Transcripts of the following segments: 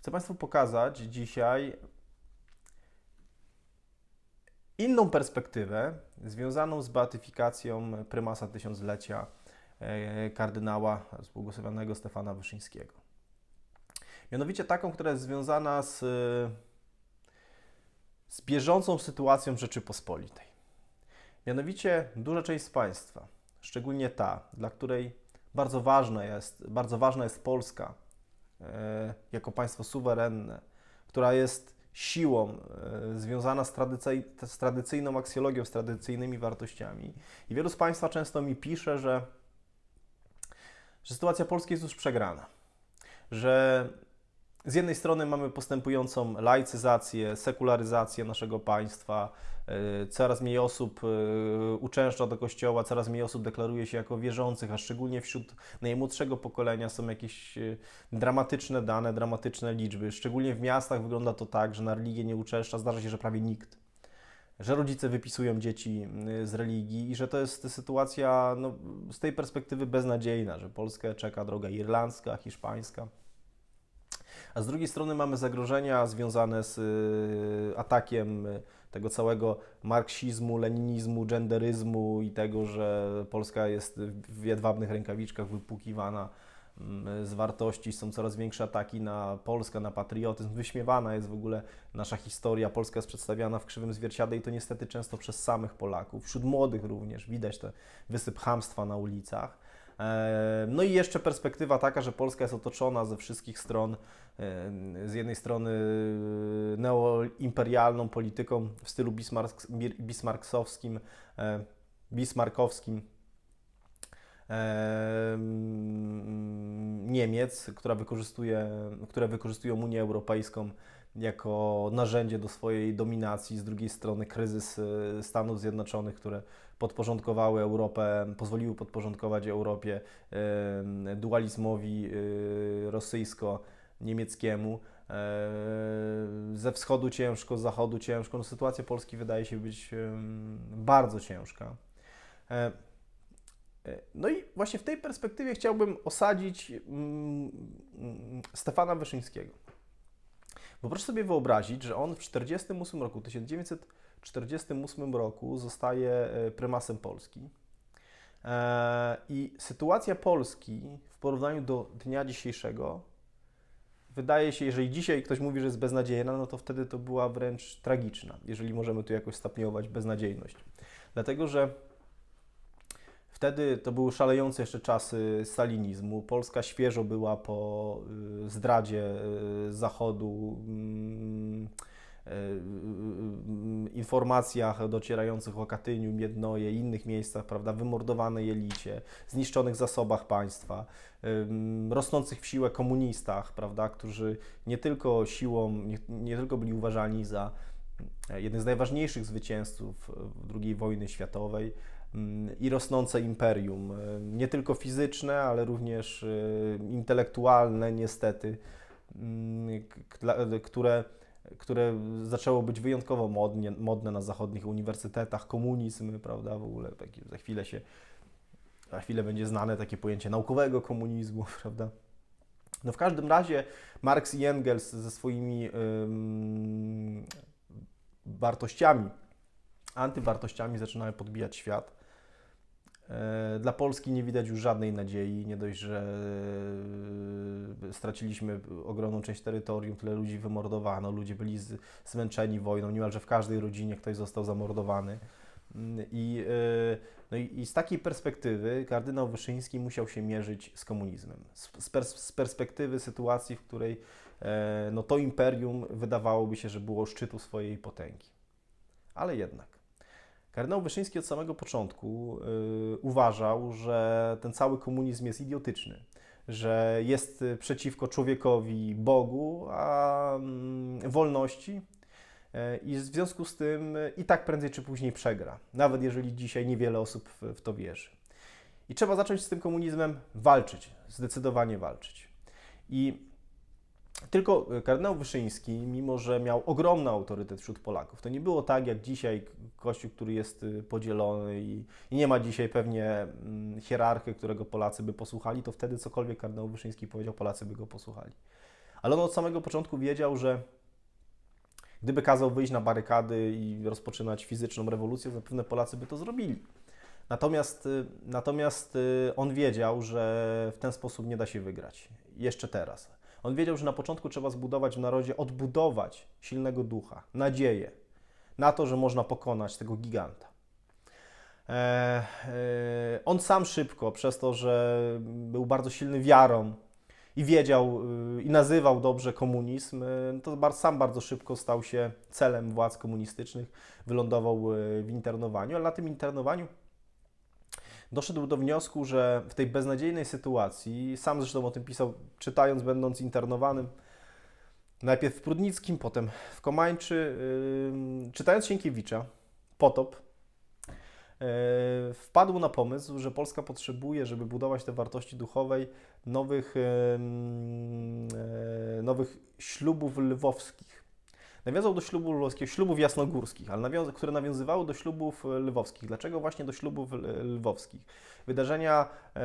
Chcę Państwu pokazać dzisiaj inną perspektywę związaną z beatyfikacją prymasa tysiąclecia e, kardynała współgłosowionego Stefana Wyszyńskiego. Mianowicie taką, która jest związana z, z bieżącą sytuacją Rzeczypospolitej. Mianowicie duża część z Państwa, szczególnie ta, dla której bardzo ważna jest, bardzo ważna jest Polska jako państwo suwerenne, która jest siłą e, związana z, tradycej, z tradycyjną aksjologią, z tradycyjnymi wartościami. I wielu z Państwa często mi pisze, że, że sytuacja Polski jest już przegrana, że z jednej strony mamy postępującą laicyzację, sekularyzację naszego państwa, e, coraz mniej osób e, uczęszcza do kościoła, coraz mniej osób deklaruje się jako wierzących, a szczególnie wśród najmłodszego pokolenia są jakieś e, dramatyczne dane, dramatyczne liczby. Szczególnie w miastach wygląda to tak, że na religię nie uczęszcza, zdarza się, że prawie nikt. Że rodzice wypisują dzieci z religii i że to jest sytuacja no, z tej perspektywy beznadziejna, że Polskę czeka droga irlandzka, hiszpańska a z drugiej strony mamy zagrożenia związane z y, atakiem y, tego całego marksizmu, leninizmu, genderyzmu i tego, że Polska jest w jedwabnych rękawiczkach wypłukiwana mm, z wartości, są coraz większe ataki na Polskę, na patriotyzm. Wyśmiewana jest w ogóle nasza historia. Polska jest przedstawiana w krzywym zwierciadle i to niestety często przez samych Polaków. Wśród młodych również widać te wysyp hamstwa na ulicach. No i jeszcze perspektywa taka, że Polska jest otoczona ze wszystkich stron, z jednej strony neoimperialną polityką w stylu bismarck, bismarckowskim Niemiec, która wykorzystuje, które wykorzystują Unię Europejską jako narzędzie do swojej dominacji, z drugiej strony kryzys Stanów Zjednoczonych, które podporządkowały Europę, pozwoliły podporządkować Europie dualizmowi y, rosyjsko-niemieckiemu. E, ze wschodu ciężko, z zachodu ciężko. No, sytuacja Polski wydaje się być bardzo ciężka. E, e, no i właśnie w tej perspektywie chciałbym osadzić mm, mm, Stefana Wyszyńskiego. Bo proszę sobie wyobrazić, że on w 1948 roku, 1900 1948 roku zostaje e, prymasem Polski. E, I sytuacja Polski w porównaniu do dnia dzisiejszego wydaje się, jeżeli dzisiaj ktoś mówi, że jest beznadziejna, no to wtedy to była wręcz tragiczna, jeżeli możemy tu jakoś stopniować beznadziejność. Dlatego, że wtedy to były szalejące jeszcze czasy stalinizmu. Polska świeżo była po y, zdradzie y, Zachodu mm, E, informacjach docierających o Katyniu, Miednoje innych miejscach, prawda, wymordowanej elicie, zniszczonych zasobach państwa, rosnących w siłę komunistach, prawda, którzy nie tylko siłą, nie, nie tylko byli uważani za e, jednych z najważniejszych zwycięzców II wojny światowej i rosnące imperium, e, nie tylko fizyczne, ale również intelektualne, niestety, które które zaczęło być wyjątkowo modnie, modne na zachodnich uniwersytetach, komunizm, prawda, w ogóle za chwilę się, za chwilę będzie znane takie pojęcie naukowego komunizmu, prawda. No w każdym razie Marx i Engels ze swoimi wartościami, antywartościami zaczynają podbijać świat. E, dla Polski nie widać już żadnej nadziei, nie dość, że e, straciliśmy ogromną część terytorium, tyle ludzi wymordowano, ludzie byli zmęczeni wojną, niemalże w każdej rodzinie ktoś został zamordowany. Mm, I, e, no i, z takiej perspektywy kardynał Wyszyński musiał się mierzyć z komunizmem. Z, pers z perspektywy sytuacji, w której no, to imperium wydawałoby się, że było szczytu swojej potęgi. Ale jednak. Kardynał Wyszyński od samego początku yy, uważał, że ten cały komunizm jest idiotyczny, że jest przeciwko człowiekowi, Bogu, a yy, wolności. Yy, I w związku z tym i tak prędzej czy później przegra, nawet jeżeli dzisiaj niewiele osób w to wierzy. I trzeba zacząć z tym komunizmem walczyć, zdecydowanie walczyć. I tylko kardynał Wyszyński, mimo że miał ogromny autorytet wśród Polaków, to nie było tak jak dzisiaj Kościół, który jest y, podzielony i, i nie ma dzisiaj pewnie mm, hierarchy, którego Polacy by posłuchali, to wtedy cokolwiek kardynał Wyszyński powiedział, Polacy by go posłuchali. Ale on od samego początku wiedział, że gdyby kazał wyjść na barykady i rozpoczynać fizyczną rewolucję, zapewne Polacy by to zrobili. Natomiast, y, natomiast y, on wiedział, że w ten sposób nie da się wygrać. Jeszcze teraz. On wiedział, że na początku trzeba zbudować w narodzie, odbudować silnego ducha, nadzieję na to, że można pokonać tego giganta. E, e, on sam szybko, przez to, że był bardzo silny wiarą i wiedział y, i nazywał dobrze komunizm, y, to sam bardzo szybko stał się celem władz komunistycznych, wylądował y, w internowaniu, ale na tym internowaniu doszedł do wniosku, że w tej beznadziejnej sytuacji, sam zresztą o tym pisał, czytając, będąc internowanym, najpierw w Prudnickim, potem w Komańczy, yy, czytając Sienkiewicza, Potop, yy, wpadł na pomysł, że Polska potrzebuje, żeby budować te wartości duchowej, nowych, yy, yy, nowych ślubów lwowskich. Nawiązał do ślubów lwowskich, ślubów jasnogórskich, ale nawiąza, które nawiązywały do ślubów e, lwowskich. Dlaczego właśnie do ślubów l- lwowskich? Wydarzenia e,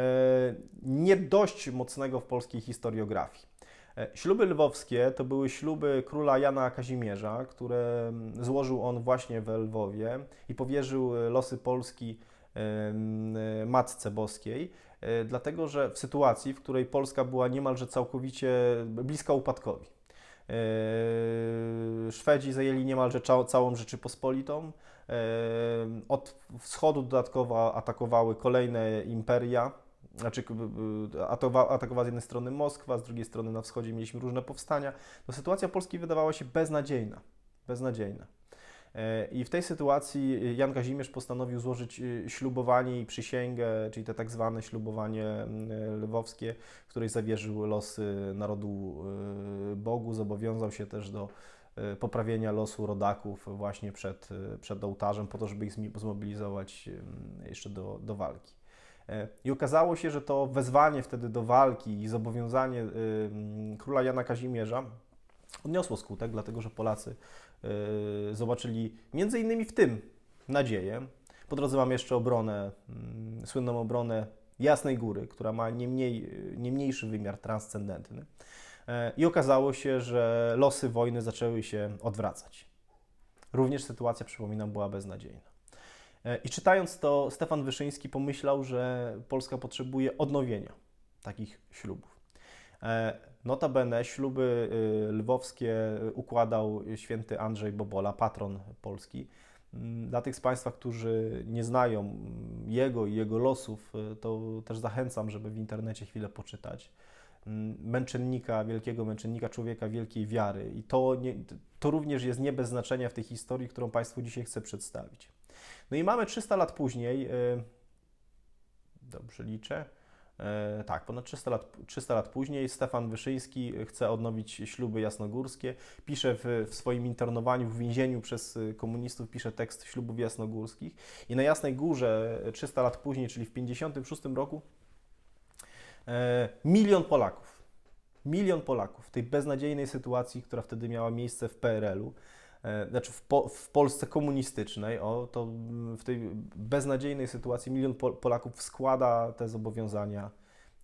nie dość mocnego w polskiej historiografii. E, Śluby lwowskie to były śluby króla Jana Kazimierza, które złożył on właśnie we Lwowie i powierzył e, losy Polski e, Matce Boskiej, e, dlatego że w sytuacji, w której Polska była niemalże całkowicie bliska upadkowi. E, Szwedzi zajęli niemalże całą Rzeczypospolitą. E, Od wschodu dodatkowo atakowały kolejne imperia. Znaczy, atowa- atakowała z jednej strony Moskwa, z drugiej strony na wschodzie mieliśmy różne powstania. No, sytuacja Polski wydawała się beznadziejna. Beznadziejna. I w tej sytuacji Jan Kazimierz postanowił złożyć e, ślubowanie i przysięgę, czyli te tak zwane ślubowanie m, lwowskie, w której zawierzył losy narodu e, Bogu, zobowiązał się też do poprawienia losu rodaków właśnie przed, przed ołtarzem, po to, żeby ich zmobilizować jeszcze do, do walki. I okazało się, że to wezwanie wtedy do walki i zobowiązanie em, króla Jana Kazimierza odniosło skutek, dlatego że Polacy zobaczyli między innymi w tym nadzieję. Po drodze mam jeszcze obronę, mm, słynną obronę Jasnej Góry, która ma nie, mniej, nie mniejszy wymiar transcendentny. E, I okazało się, że losy wojny zaczęły się odwracać. Również sytuacja, przypominam, była beznadziejna. I czytając to, Stefan Wyszyński pomyślał, że Polska potrzebuje odnowienia takich ślubów. Notabene śluby y, lwowskie układał święty Andrzej Bobola, patron Polski. Mm, Dla tych z Państwa, którzy nie znają mm, jego i jego losów, y, to też zachęcam, żeby w internecie chwilę poczytać. Mm, Męczennika, wielkiego męczennika, człowieka wielkiej wiary. I to, nie, to również jest nie bez znaczenia w tej historii, którą Państwu dzisiaj chcę przedstawić. No i mamy 300 lat później, y, dobrze liczę, tak, ponad 300 lat, 300 lat później Stefan Wyszyński chce odnowić śluby jasnogórskie. Pisze w, w swoim internowaniu w więzieniu przez y, komunistów, pisze tekst ślubów jasnogórskich. I na Jasnej Górze e, 300 lat później, czyli w 1956 roku, e, milion Polaków, milion Polaków w tej beznadziejnej sytuacji, która wtedy miała miejsce w PRL-u, e, znaczy w, po, w Polsce komunistycznej, o, to w tej beznadziejnej sytuacji milion Pol- Polaków składa te zobowiązania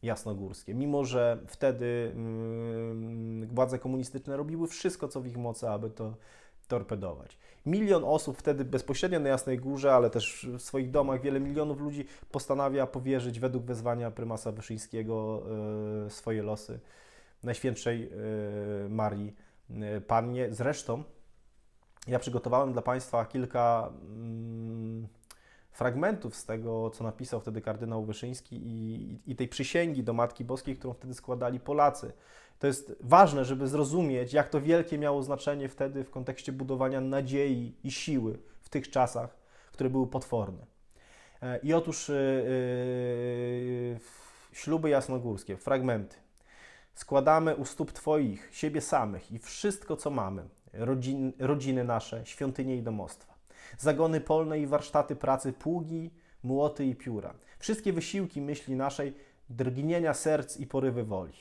jasnogórskie. Mimo, że wtedy mm, władze komunistyczne robiły wszystko, co w ich mocy, aby to torpedować. Milion osób wtedy bezpośrednio na Jasnej Górze, ale też w swoich domach, wiele milionów ludzi postanawia powierzyć według wezwania prymasa Wyszyńskiego e, swoje losy Najświętszej e, Marii e, Pannie. Zresztą ja przygotowałem dla Państwa kilka mm, fragmentów z tego, co napisał wtedy kardynał Wyszyński i, i tej przysięgi do Matki Boskiej, którą wtedy składali Polacy. To jest ważne, żeby zrozumieć, jak to wielkie miało znaczenie wtedy w kontekście budowania nadziei i siły w tych czasach, które były potworne. E, I otóż yy, śluby jasnogórskie, fragmenty. Składamy u stóp Twoich, siebie samych i wszystko, co mamy, rodzin, rodziny nasze, świątynie i domostwa. Zagony polne i warsztaty pracy, pługi, młoty i pióra. Wszystkie wysiłki myśli naszej, drgnienia serc i porywy woli.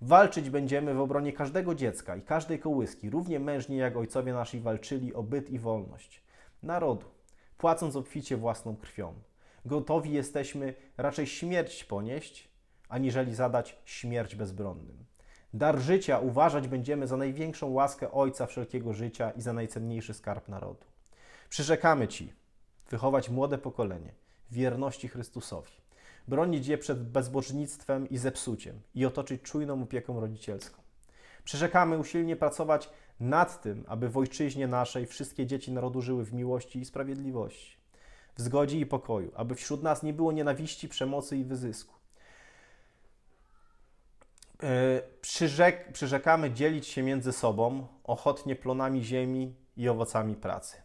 Walczyć będziemy w obronie każdego dziecka i każdej kołyski, równie mężnie jak ojcowie nasi walczyli o byt i wolność narodu, płacąc obficie własną krwią. Gotowi jesteśmy raczej śmierć ponieść, aniżeli zadać śmierć bezbronnym. Dar życia uważać będziemy za największą łaskę Ojca wszelkiego życia i za najcenniejszy skarb narodu. Przyrzekamy Ci wychować młode pokolenie wierności Chrystusowi, bronić je przed bezbożnictwem i zepsuciem i otoczyć czujną opieką rodzicielską. Przyrzekamy usilnie pracować nad tym, aby w ojczyźnie naszej wszystkie dzieci narodu żyły w miłości i sprawiedliwości, w zgodzie i pokoju, aby wśród nas nie było nienawiści, przemocy i wyzysku. E, Przyrzek, przyrzekamy dzielić się między sobą ochotnie plonami ziemi i owocami pracy,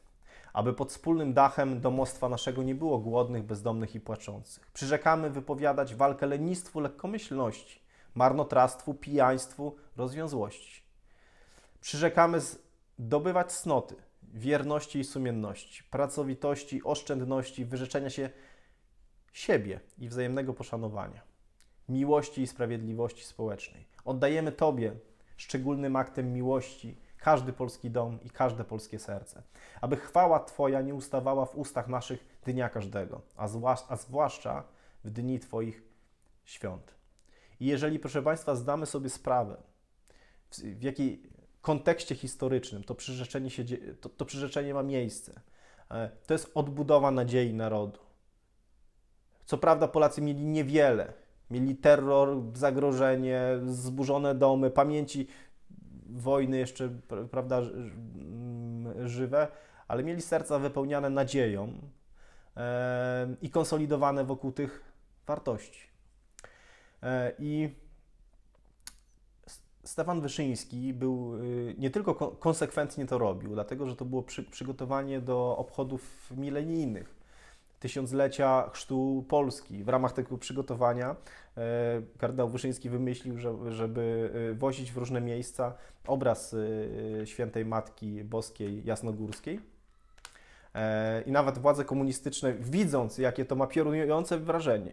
aby pod wspólnym dachem domostwa naszego nie było głodnych, bezdomnych i płaczących. Przyrzekamy wypowiadać walkę lenistwu, lekkomyślności, marnotrawstwu, pijaństwu, rozwiązłości. Przyrzekamy zdobywać cnoty, wierności i sumienności, pracowitości, oszczędności, wyrzeczenia się siebie i wzajemnego poszanowania, miłości i sprawiedliwości społecznej. Oddajemy Tobie szczególnym aktem miłości każdy polski dom i każde polskie serce, aby chwała Twoja nie ustawała w ustach naszych dnia każdego, a, a zwłaszcza w dni Twoich świąt. I jeżeli, proszę Państwa, zdamy sobie sprawę, w, w jakiej kontekście historycznym to przyrzeczenie, się, to, to przyrzeczenie ma miejsce, e, to jest odbudowa nadziei narodu. Co prawda Polacy mieli niewiele. Mieli terror, zagrożenie, zburzone domy, pamięci wojny jeszcze, pr- prawda, mm, żywe, ale mieli serca wypełniane nadzieją i konsolidowane wokół tych wartości. E, I Stefan Wyszyński był y, nie tylko ko- konsekwentnie to robił, dlatego że to było przy, przygotowanie do obchodów milenijnych, tysiąclecia chrztu Polski. W ramach tego przygotowania e, kardynał Wyszyński wymyślił, że, żeby y, wozić w różne miejsca obraz y, świętej Matki Boskiej Jasnogórskiej. E, I nawet władze komunistyczne, widząc, jakie to ma piorunujące wrażenie,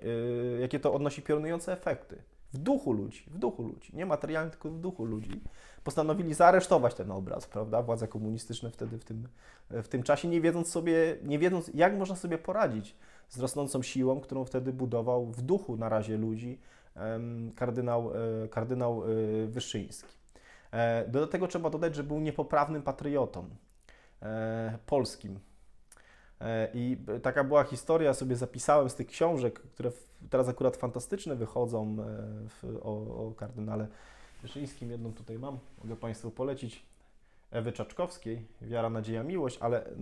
jakie to odnosi piorunujące efekty w duchu ludzi, w duchu ludzi, nie materialnie, tylko w duchu ludzi, postanowili zaaresztować ten obraz, prawda? Władze komunistyczne wtedy w tym, w tym czasie, nie wiedząc sobie, nie wiedząc, jak można sobie poradzić z rosnącą siłą, którą wtedy budował w duchu na razie ludzi kardynał, e, kardynał e, Wyszyński. E, Do tego trzeba dodać, że był niepoprawnym patriotą polskim. E, I taka była historia, sobie zapisałem z tych książek, które teraz akurat fantastyczne wychodzą e, w, o, o kardynale Wyszyńskim. Jedną tutaj mam, mogę Państwu polecić. Ewy Czaczkowskiej, Wiara, Nadzieja, Miłość, ale, e,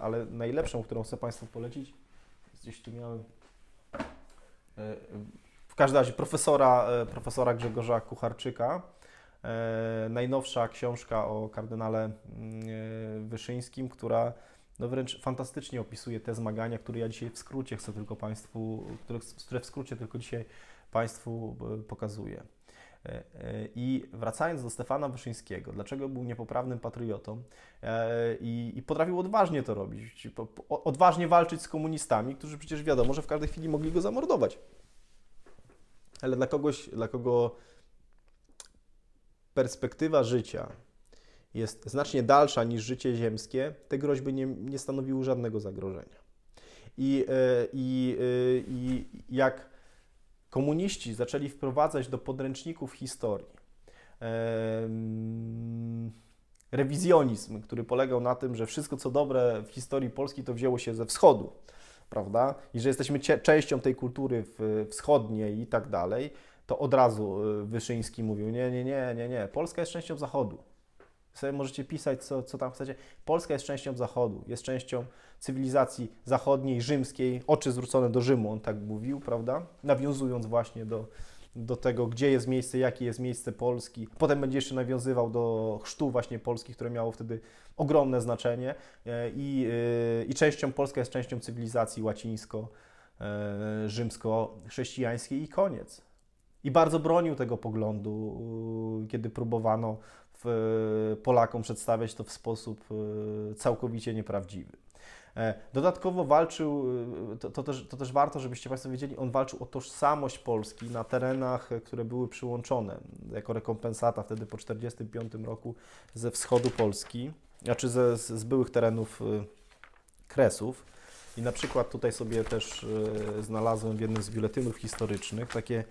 ale najlepszą, którą chcę Państwu polecić, gdzieś tu miałem, w każdym razie profesora, profesora Grzegorza Kucharczyka. Najnowsza książka o kardynale mm, Wyszyńskim, która no wręcz fantastycznie opisuje te zmagania, które ja dzisiaj w skrócie chcę tylko Państwu, które, które w skrócie tylko dzisiaj Państwu e, pokazuję. E, e, I wracając do Stefana Wyszyńskiego, dlaczego był niepoprawnym patriotą i, i potrafił odważnie to robić, odważnie walczyć z komunistami, którzy przecież wiadomo, że w każdej chwili mogli go zamordować. Ale dla kogoś, dla kogo perspektywa życia jest znacznie dalsza niż życie ziemskie, te groźby nie, nie stanowiły żadnego zagrożenia. I, e, i, e, I jak komuniści zaczęli wprowadzać do podręczników historii rewizjonizm, który polegał na tym, że wszystko co dobre w historii Polski to wzięło się ze wschodu, prawda? I że jesteśmy częścią tej kultury wschodniej i tak dalej, to od razu y, Wyszyński mówił, nie, nie, nie, nie, nie, Polska jest częścią Zachodu. Sobie możecie pisać, co, co tam chcecie. Polska jest częścią Zachodu, jest częścią cywilizacji zachodniej, rzymskiej, oczy zwrócone do Rzymu, on tak mówił, prawda? Nawiązując właśnie do, do tego, gdzie jest miejsce, jakie jest miejsce Polski. Potem będzie jeszcze nawiązywał do chrztu właśnie Polski, które miało wtedy ogromne znaczenie E, i, e, i częścią, Polska jest częścią cywilizacji łacińsko, e, rzymsko-chrześcijańskiej i koniec. I bardzo bronił tego poglądu, kiedy próbowano Polakom przedstawiać to w sposób y, całkowicie nieprawdziwy. E, Dodatkowo walczył, to, to, też, to też warto, żebyście Państwo wiedzieli, on walczył o tożsamość Polski na terenach, e, które były przyłączone jako rekompensata wtedy po 1945 roku ze wschodu Polski, znaczy ze, z, byłych terenów Kresów. I na przykład tutaj sobie też znalazłem w jednym z biuletynów historycznych takie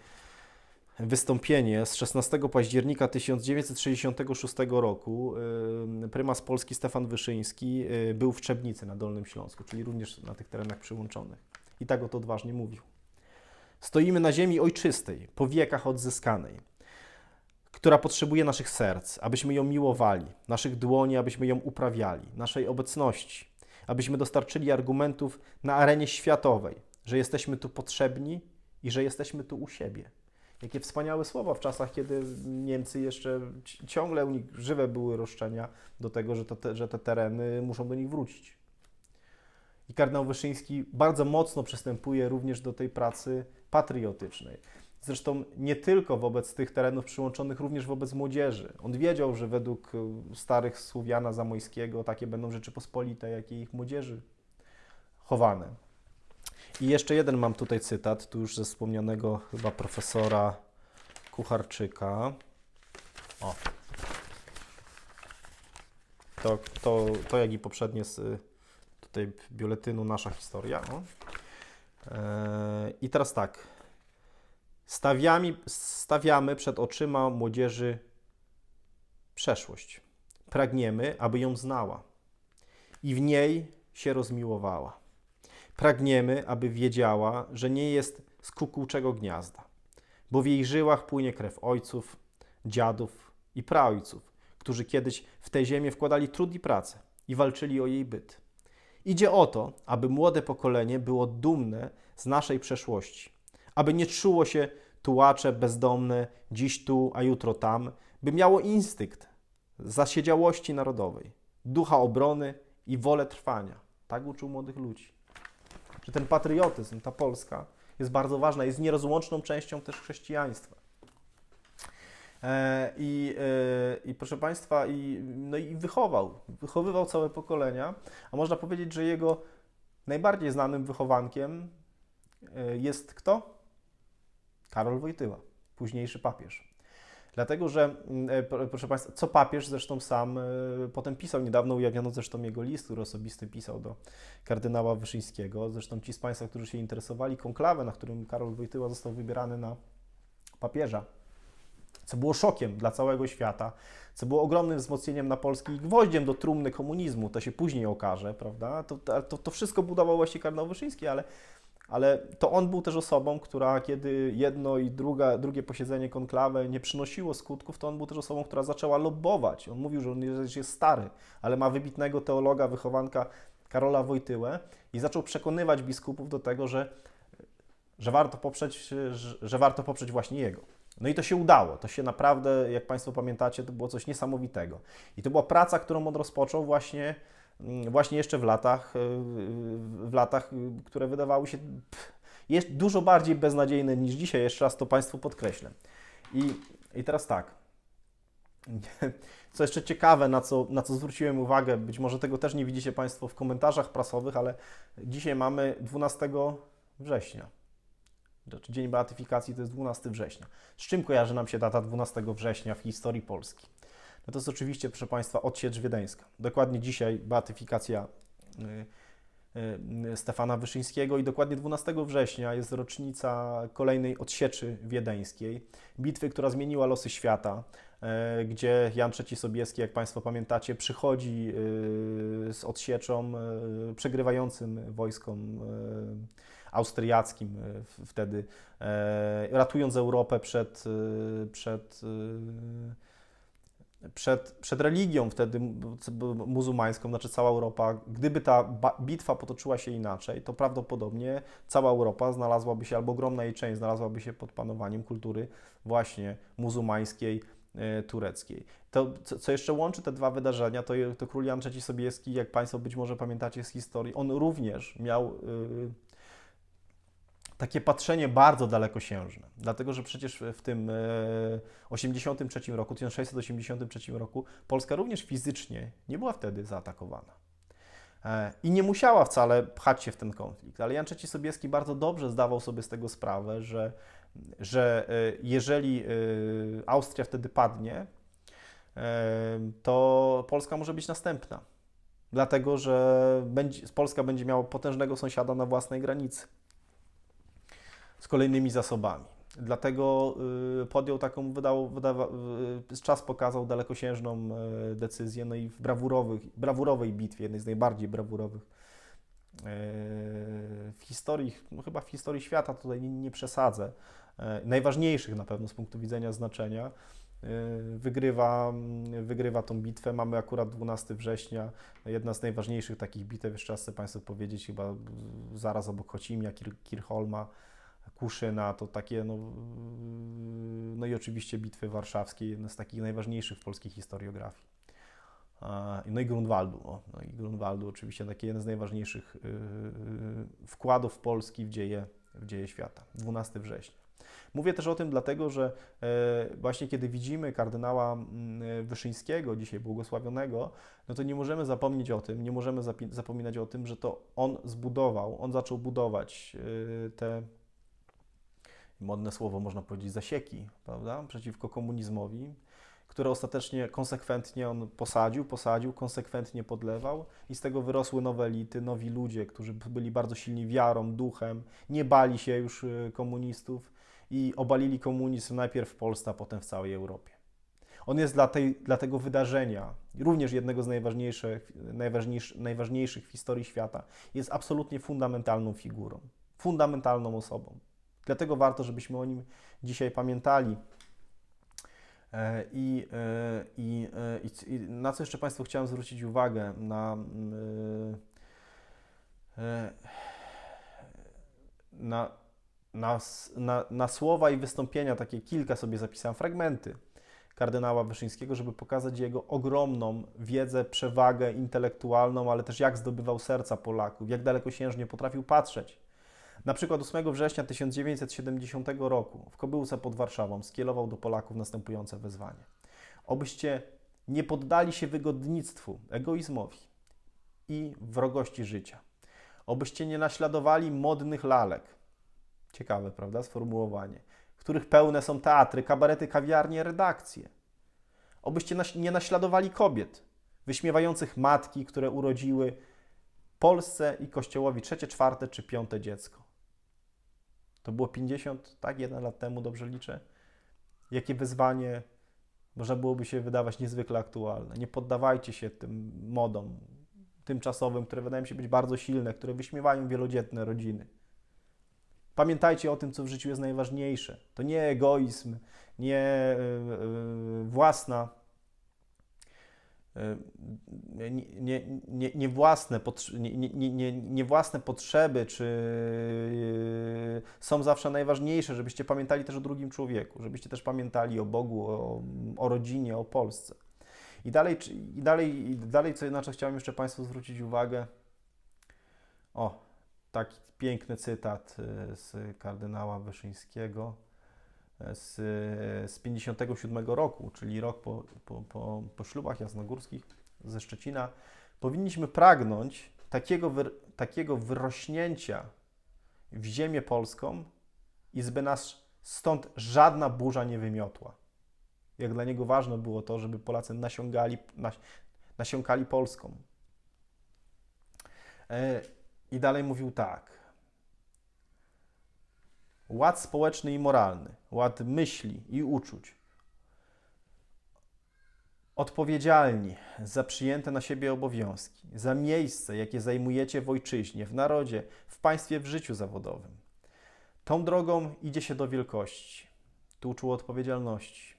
wystąpienie z 16 października 1966 roku. Prymas Polski Stefan Wyszyński y, był w Trzebnicy na Dolnym Śląsku, czyli również na tych terenach przyłączonych. I tak oto odważnie mówił. Stoimy na ziemi ojczystej, po wiekach odzyskanej, która potrzebuje naszych serc, abyśmy ją miłowali, naszych dłoni, abyśmy ją uprawiali, naszej obecności, abyśmy dostarczyli argumentów na arenie światowej, że jesteśmy tu potrzebni i że jesteśmy tu u siebie. Jakie wspaniałe słowa w czasach, kiedy Niemcy jeszcze ci- ciągle u nich żywe były roszczenia do tego, że, te, że te tereny muszą do nich wrócić. I kardynał Wyszyński bardzo mocno przystępuje również do tej pracy patriotycznej. Zresztą nie tylko wobec tych terenów przyłączonych, również wobec młodzieży. On wiedział, że według y, starych Słowiana Zamojskiego takie będą Rzeczypospolite, jak i ich młodzieży chowane. I jeszcze jeden mam tutaj cytat, tu już ze wspomnianego chyba profesora Kucharczyka. O. To, to, to jak i poprzednie z tutaj biuletynu Nasza Historia. O. Eee, I teraz tak. Stawiamy przed oczyma młodzieży przeszłość. Pragniemy, aby ją znała i w niej się rozmiłowała. Pragniemy, aby wiedziała, że nie jest z kukułczego gniazda, bo w jej żyłach płynie krew ojców, dziadów i praojców, którzy kiedyś w tę ziemię wkładali trud i pracę i walczyli o jej byt. Idzie o to, aby młode pokolenie było dumne z naszej przeszłości, aby nie czuło się tułacze, bezdomne, dziś tu, a jutro tam, by miało instynkt zasiedziałości narodowej, ducha obrony i wolę trwania. Tak uczył młodych ludzi. Że ten patriotyzm, ta Polska jest bardzo ważna, jest nierozłączną częścią też chrześcijaństwa. E, I, e, I proszę Państwa, i, no i wychował, wychowywał całe pokolenia, a można powiedzieć, że jego najbardziej znanym wychowankiem e, jest kto? Karol Wojtyła, późniejszy papież. Dlatego, że, mm, e, pro- proszę Państwa, co papież zresztą sam e, potem pisał, niedawno ujawniono zresztą jego list, który osobisty pisał do kardynała Wyszyńskiego. Zresztą ci z Państwa, którzy się interesowali, konklawę, na którym Karol Wojtyła został wybierany na papieża, co było szokiem dla całego świata, co było ogromnym wzmocnieniem na Polski i gwoździem do trumny komunizmu, to się później okaże, prawda? To, to, to wszystko budował właśnie kardynał Wyszyński, ale ale to on był też osobą, która kiedy jedno i druga, drugie posiedzenie konklawy nie przynosiło skutków, to on był też osobą, która zaczęła lobbować. On mówił, że on jest stary, ale ma wybitnego teologa, wychowanka Karola Wojtyłę i zaczął przekonywać biskupów do tego, że, że, warto poprzeć, że, że warto poprzeć właśnie jego. No i to się udało. To się naprawdę, jak Państwo pamiętacie, to było coś niesamowitego. I to była praca, którą on rozpoczął właśnie właśnie jeszcze w latach, y, w latach, y, które wydawały się jest dużo bardziej beznadziejne niż dzisiaj. Jeszcze raz to Państwu podkreślę. I, i teraz tak. Co jeszcze ciekawe, na co, na co zwróciłem uwagę, być może tego też nie widzicie Państwo w komentarzach prasowych, ale dzisiaj mamy 12 września. Dzień Beatyfikacji to jest 12 września. Z czym kojarzy nam się data 12 września w historii Polski? No to jest oczywiście, proszę Państwa, odsiecz wiedeńska. Dokładnie dzisiaj beatyfikacja y, y, Stefana Wyszyńskiego i dokładnie 12 września jest rocznica kolejnej odsieczy wiedeńskiej, bitwy, która zmieniła losy świata, e, gdzie Jan III Sobieski, jak Państwo pamiętacie, przychodzi y, z odsieczą y, przegrywającym wojskom y, austriackim wtedy, e, ratując Europę przed, przed przed, przed religią wtedy muzułmańską, znaczy cała Europa, gdyby ta bitwa potoczyła się inaczej, to prawdopodobnie cała Europa znalazłaby się, albo ogromna jej część znalazłaby się pod panowaniem kultury właśnie muzułmańskiej, e, tureckiej. To, co, jeszcze łączy te dwa wydarzenia, to, to król Jan III Sobieski, jak Państwo być może pamiętacie z historii, on również miał y, takie patrzenie bardzo dalekosiężne, dlatego że przecież w tym e, 83 roku, 1683 roku Polska również fizycznie nie była wtedy zaatakowana. E, I nie musiała wcale pchać się w ten konflikt, ale Jan III Sobieski bardzo dobrze zdawał sobie z tego sprawę, że, że e, jeżeli e, Austria wtedy padnie, e, to Polska może być następna. Dlatego, że będzie, Polska będzie miała potężnego sąsiada na własnej granicy z kolejnymi zasobami. Dlatego y, podjął taką, wydał, wydawa, czas pokazał dalekosiężną y, decyzję, no i w brawurowej bitwie, jednej z najbardziej brawurowych y, w historii, no chyba w historii świata, tutaj nie, nie przesadzę, y, najważniejszych na pewno z punktu widzenia znaczenia, wygrywa, wygrywa tą bitwę. Mamy akurat 12 września, jedna z najważniejszych takich bitew, jeszcze raz chcę Państwu powiedzieć, chyba zaraz obok Chocimia, Kir Kircholma, Kuszyna, to takie, no, no i oczywiście bitwy warszawskie, jedna z takich najważniejszych w polskiej historiografii. No i Grunwaldu, o, no i Grunwaldu oczywiście takie jeden z najważniejszych yy, wkładów Polski w dzieje, w dzieje świata, 12 września. Mówię też o tym dlatego, że e, właśnie kiedy widzimy kardynała mm, Wyszyńskiego, dzisiaj błogosławionego, no to nie możemy zapomnieć o tym, nie możemy zapominać o tym, że to on zbudował, on zaczął budować e, te modne słowo można powiedzieć zasieki, prawda, przeciwko komunizmowi, które ostatecznie konsekwentnie on posadził, posadził, konsekwentnie podlewał i z tego wyrosły nowe elity, nowi ludzie, którzy byli bardzo silni wiarą, duchem, nie bali się już y, komunistów i obalili komunizm najpierw w Polsce, a potem w całej Europie. On jest dla, tej, dla tego wydarzenia, również jednego z najważniejszych, najważniejszych, najważniejszych w historii świata, jest absolutnie fundamentalną figurą, fundamentalną osobą. Dlatego warto, żebyśmy o nim dzisiaj pamiętali. E, I, e, i, e, i, i na co jeszcze Państwu chciałem zwrócić uwagę? Na, na, na, na, na słowa i wystąpienia, takie kilka sobie zapisałem, fragmenty kardynała Wyszyńskiego, żeby pokazać jego ogromną wiedzę, przewagę intelektualną, ale też jak zdobywał serca Polaków, jak dalekosiężnie potrafił patrzeć na przykład 8 września 1970 roku w Kobyłce pod Warszawą skierował do Polaków następujące wezwanie. Obyście nie poddali się wygodnictwu, egoizmowi i wrogości życia. Obyście nie naśladowali modnych lalek. Ciekawe, prawda, sformułowanie. Których pełne są teatry, kabarety, kawiarnie, redakcje. Obyście nie naśladowali kobiet, wyśmiewających matki, które urodziły Polsce i Kościołowi trzecie, czwarte czy piąte dziecko. To było 50, tak, jeden lat temu, dobrze liczę. Jakie wyzwanie można byłoby się wydawać niezwykle aktualne. Nie poddawajcie się tym modom tymczasowym, które wydają się być bardzo silne, które wyśmiewają wielodzietne rodziny. Pamiętajcie o tym, co w życiu jest najważniejsze. To nie egoizm, nie yy, własna nie, nie, nie, własne, nie, nie, nie, własne potrzeby, czy są zawsze najważniejsze, żebyście pamiętali też o drugim człowieku, żebyście też pamiętali o Bogu, o, o rodzinie, o Polsce. I dalej, i dalej, i dalej, co inaczej chciałem jeszcze Państwu zwrócić uwagę. O, taki piękny cytat y, z kardynała Wyszyńskiego z, z 57 roku, czyli rok po, po, po, po ślubach jasnogórskich ze Szczecina, powinniśmy pragnąć takiego, wy, takiego wyrośnięcia w ziemię polską, i zby nas stąd żadna burza nie wymiotła. Jak dla niego ważne było to, żeby Polacy nasiągali, nasiąkali Polską. E, I dalej mówił tak. Ład społeczny i moralny, ład myśli i uczuć. Odpowiedzialni za przyjęte na siebie obowiązki, za miejsce, jakie zajmujecie w ojczyźnie, w narodzie, w państwie, w życiu zawodowym. Tą drogą idzie się do wielkości. Tu uczył odpowiedzialności.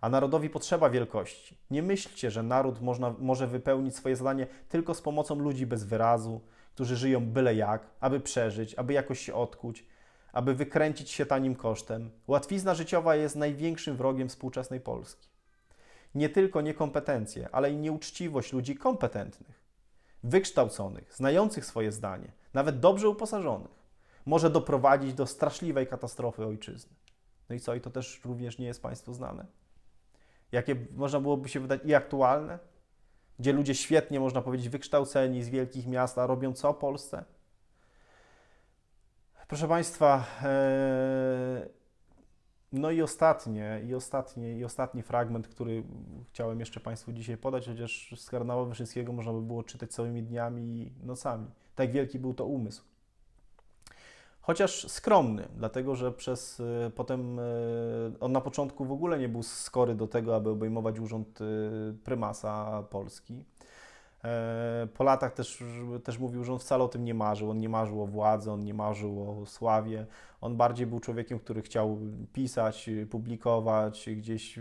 A narodowi potrzeba wielkości. Nie myślcie, że naród można, może wypełnić swoje zadanie tylko z pomocą ludzi bez wyrazu, którzy żyją byle jak, aby przeżyć, aby jakoś się odkuć, aby wykręcić się tanim kosztem. Łatwizna życiowa jest największym wrogiem współczesnej Polski. Nie tylko niekompetencje, ale i nieuczciwość ludzi kompetentnych, wykształconych, znających swoje zdanie, nawet dobrze uposażonych, może doprowadzić do straszliwej katastrofy ojczyzny. No i co, i to też również nie jest Państwu znane? Jakie można byłoby się wydać i aktualne? Gdzie ludzie świetnie, można powiedzieć, wykształceni z wielkich miast, a robią co Polsce? Proszę Państwa, e, no i ostatnie, i ostatnie, i ostatni fragment, który chciałem jeszcze Państwu dzisiaj podać, chociaż z kardynała Wyszyńskiego można by było czytać całymi dniami i nocami. Tak wielki był to umysł. chociaż skromny, dlatego że przez y, potem y, on na początku w ogóle nie był skory do tego, aby obejmować urząd prymasa Polski. E, Po latach też, też mówił, że on wcale o tym nie marzył. On nie marzył o władzy, on nie marzył o sławie. On bardziej był człowiekiem, który chciał pisać, publikować gdzieś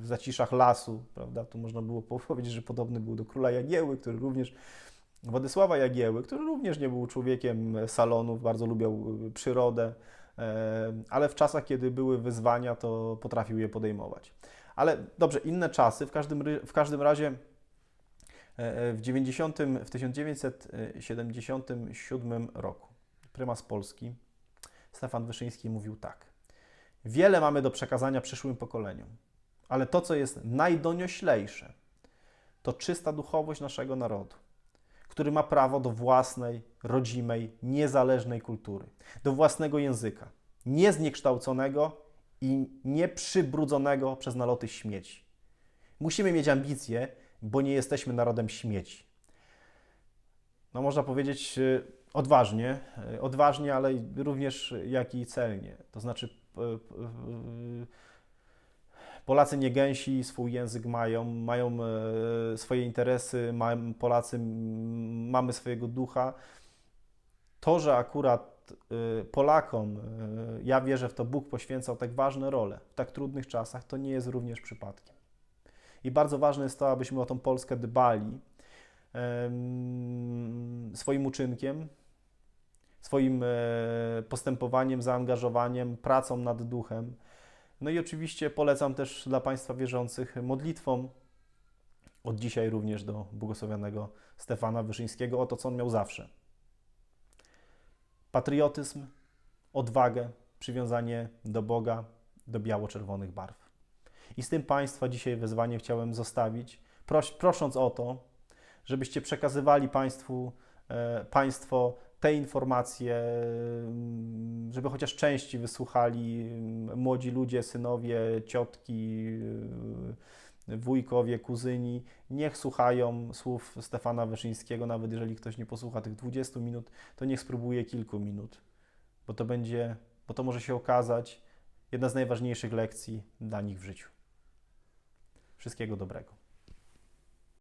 w zaciszach lasu, prawda? Tu można było powiedzieć, że podobny był do króla Jagieły, który również Władysława Jagieły, który również nie był człowiekiem salonów, bardzo lubiał przyrodę, e, ale w czasach, kiedy były wyzwania, to potrafił je podejmować. Ale dobrze, inne czasy, w każdym, w każdym razie w, 90, w 1977 roku prymas Polski Stefan Wyszyński mówił tak. Wiele mamy do przekazania przyszłym pokoleniom, ale to, co jest najdonioślejsze, to czysta duchowość naszego narodu który ma prawo do własnej, rodzimej, niezależnej kultury, do własnego języka, niezniekształconego i nieprzybrudzonego przez naloty śmieci. Musimy mieć ambicje, bo nie jesteśmy narodem śmieci. No można powiedzieć y, odważnie, y, odważnie, ale również jak i celnie. To znaczy y, Polacy nie gęsi, swój język mają, mają e, swoje interesy, Polacy mamy swojego ducha. To, że akurat Polakom, ja wierzę w to, Bóg poświęcał tak ważne role w tak trudnych czasach, to nie jest również przypadkiem. I bardzo ważne jest to, abyśmy o tą Polskę dbali swoim uczynkiem, swoim e, postępowaniem, zaangażowaniem, pracą nad duchem. No i oczywiście polecam też dla Państwa wierzących modlitwą od dzisiaj również do błogosławionego Stefana Wyszyńskiego o to, co on miał zawsze. Patriotyzm, odwagę, przywiązanie do Boga, do biało-czerwonych barw. I z tym Państwa dzisiaj wezwanie chciałem zostawić, pros prosząc o to, żebyście przekazywali Państwu, e, Państwo te informacje, mm, żeby chociaż części wysłuchali mm, młodzi ludzie, synowie, ciotki, y, wujkowie, kuzyni. Niech słuchają słów Stefana Wyszyńskiego, nawet jeżeli ktoś nie posłucha tych 20 minut, to niech spróbuje kilku minut, bo to będzie, bo to może się okazać jedna z najważniejszych lekcji dla nich w życiu. Wszystkiego dobrego.